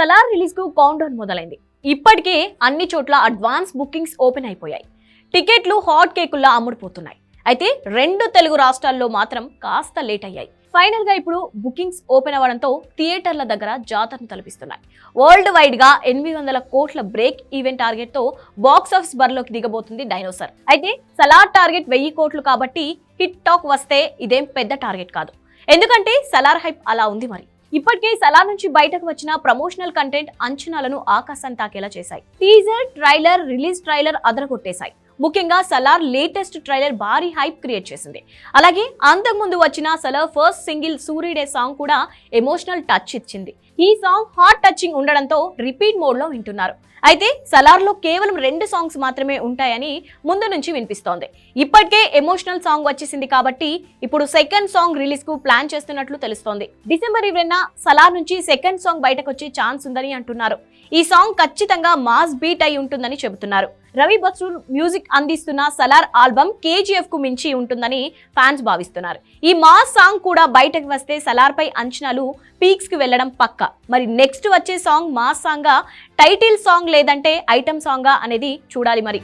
సలార్ రిలీజ్కు మొదలైంది. ఇప్పటికే అన్ని చోట్ల అడ్వాన్స్ బుకింగ్స్ ఓపెన్ అయిపోయాయి. టికెట్లు హాట్ కేకుల్లా అమ్ముడుపోతున్నాయి. అయితే రెండు తెలుగు రాష్ట్రాల్లో మాత్రం కాస్త లేట్ అయ్యాయి. ఫైనల్గా ఇప్పుడు బుకింగ్స్ ఓపెన్ అవ్వడంతో థియేటర్ల దగ్గర జాతరను తలపిస్తున్నాయి. వరల్డ్ వైడ్గా ఎనిమిది వందల కోట్ల బ్రేక్ ఈవెంట్ టార్గెట్తో బాక్స్ ఆఫీస్ బరిలోకి దిగబోతుంది డైనోసర్ అయితే సలార్ టార్గెట్ వెయ్యి కోట్లు కాబట్టి హిట్ టాక్ వస్తే ఇదేం పెద్ద టార్గెట్ కాదు. ఎందుకంటే సలార్ హైప్ అలా ఉంది మరి. ఇప్పటికే సలార్ నుంచి బయటకు వచ్చిన ప్రమోషనల్ కంటెంట్ అంచనాలను ఆకాశం తాకేలా చేశాయి. టీజర్ ట్రైలర్ రిలీజ్ ట్రైలర్ అదరగొట్టేశాయి. ముఖ్యంగా సలార్ లేటెస్ట్ ట్రైలర్ భారీ హైప్ క్రియేట్ చేసింది. అలాగే అంతకుముందు వచ్చిన సలార్ ఫస్ట్ సింగిల్ సూర్యుడే సాంగ్ కూడా ఎమోషనల్ టచ్ ఇచ్చింది. ఈ సాంగ్ హాట్ టచింగ్ ఉండడంతో రిపీట్ మోడ్లో వింటున్నారు. అయితే సలార్లో కేవలం రెండు సాంగ్స్ మాత్రమే ఉంటాయని ముందు నుంచి వినిపిస్తోంది. ఇప్పటికే ఎమోషనల్ సాంగ్ వచ్చేసింది కాబట్టి ఇప్పుడు సెకండ్ సాంగ్ రిలీజ్కు ప్లాన్ చేస్తున్నట్లు తెలుస్తోంది. డిసెంబర్ ఇరవైన సలార్ నుంచి సెకండ్ సాంగ్ బయటకు వచ్చే ఛాన్స్ ఉందని అంటున్నారు. ఈ సాంగ్ ఖచ్చితంగా మాస్ బీట్ అయి ఉంటుందని చెబుతున్నారు. రవి బస్రూర్ మ్యూజిక్ అందిస్తున్న సలార్ ఆల్బమ్ కేజీఎఫ్కు మించి ఉంటుందని ఫ్యాన్స్ భావిస్తున్నారు. ఈ మాస్ సాంగ్ కూడా బయటకు వస్తే సలార్ పై అంచనాలు పీక్స్కి వెళ్ళడం పక్క. మరి నెక్స్ట్ వచ్చే song mass song title song లేదంటే ఐటమ్ సాంగ్ అనేది చూడాలి మరి.